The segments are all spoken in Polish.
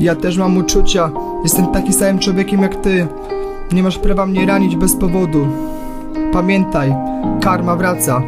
Ja też mam uczucia. Jestem taki samym człowiekiem jak ty. Nie masz prawa mnie ranić bez powodu. Pamiętaj, karma wraca.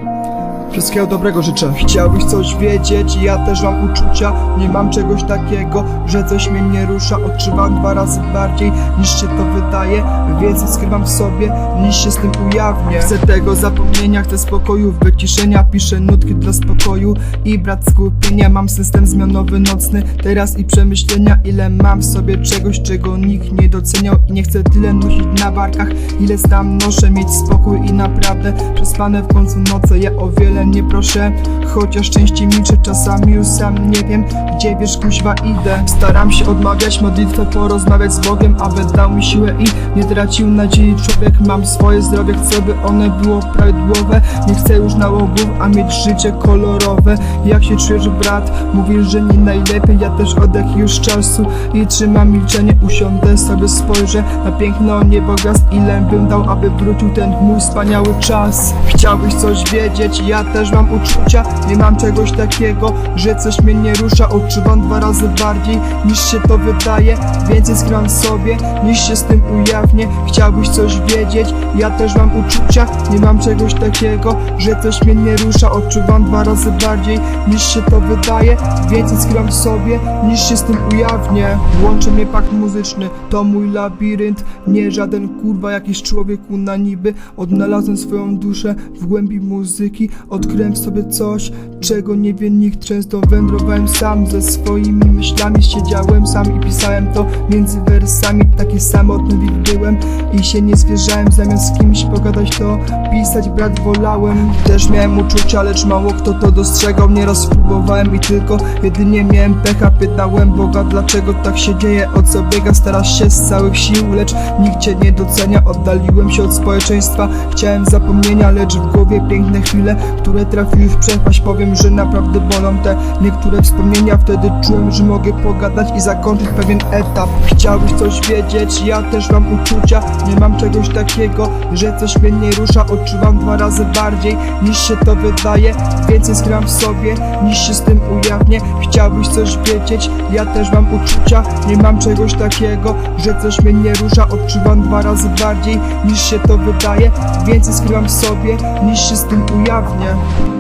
Wszystkiego dobrego życzę. Chciałbyś coś wiedzieć, ja też mam uczucia. Nie mam czegoś takiego, że coś mnie nie rusza. Odczuwam dwa razy bardziej niż się to wydaje. Więcej skrywam w sobie niż się z tym ujawnię. Chcę tego zapomnienia, chcę spokoju, wyciszenia. Piszę nutki dla spokoju i brat skupienia. Mam system zmianowy nocny, teraz i przemyślenia. Ile mam w sobie czegoś, czego nikt nie doceniał. I nie chcę tyle nosić na barkach, ile tam noszę. Mieć spokój i naprawdę przespane w końcu noce. Ja o wiele nie proszę, chociaż częściej milczę. Czasami już sam nie wiem, gdzie wiesz kuźwa idę. Staram się odmawiać modlitwę, porozmawiać z Bogiem, aby dał mi siłę i nie tracił nadziei. Człowiek mam swoje zdrowie, chcę by one było prawidłowe. Nie chcę już nałogów, a mieć życie kolorowe. Jak się czujesz brat? Mówisz, że nie najlepiej, ja też oddech już czasu i trzymam milczenie. Usiądę sobie, spojrzę na piękno niebogwiazd. Ile bym dał, aby wrócił ten mój wspaniały czas. Chciałbyś coś wiedzieć, ja też mam uczucia. Nie mam czegoś takiego, że coś mnie nie rusza. Odczuwam dwa razy bardziej niż się to wydaje. Więcej skram sobie niż się z tym ujawnię. Chciałbyś coś wiedzieć, ja też mam uczucia. Nie mam czegoś takiego, że coś mnie nie rusza. Odczuwam dwa razy bardziej niż się to wydaje. Więcej skram sobie niż się z tym ujawnię. Łączy mnie pakt muzyczny, to mój labirynt. Nie żaden kurwa jakiś człowieku na niby. Odnalazłem swoją duszę w głębi muzyki. Odkryłem w sobie coś, czego nie wie nikt. Często wędrowałem sam ze swoimi myślami. Siedziałem sam i pisałem to między wersami. Taki samotny wilk byłem i się nie zwierzałem. Zamiast z kimś pogadać to pisać brat wolałem. Też miałem uczucia, lecz mało kto to dostrzegał. Nieraz spróbowałem i tylko jedynie miałem pecha. Pytałem Boga, dlaczego tak się dzieje, o co biega. Starasz się z całych sił, lecz nikt cię nie docenia. Oddaliłem się od społeczeństwa, chciałem zapomnienia, lecz w głowie piękne chwile, które trafiły w przepaść. Powiem, że naprawdę bolą te niektóre wspomnienia. Wtedy czułem, że mogę pogadać i zakończyć pewien etap. Chciałbyś coś wiedzieć, ja też mam uczucia. Nie mam czegoś takiego, że coś mnie nie rusza. Odczuwam dwa razy bardziej niż się to wydaje. Więcej skram w sobie niż się z tym ujawnię. Chciałbyś coś wiedzieć, ja też mam uczucia. Nie mam czegoś takiego, że coś mnie nie rusza. Odczuwam dwa razy bardziej niż się to wydaje. Więcej skryłam w sobie niż się z tym ujawnię. Instagram.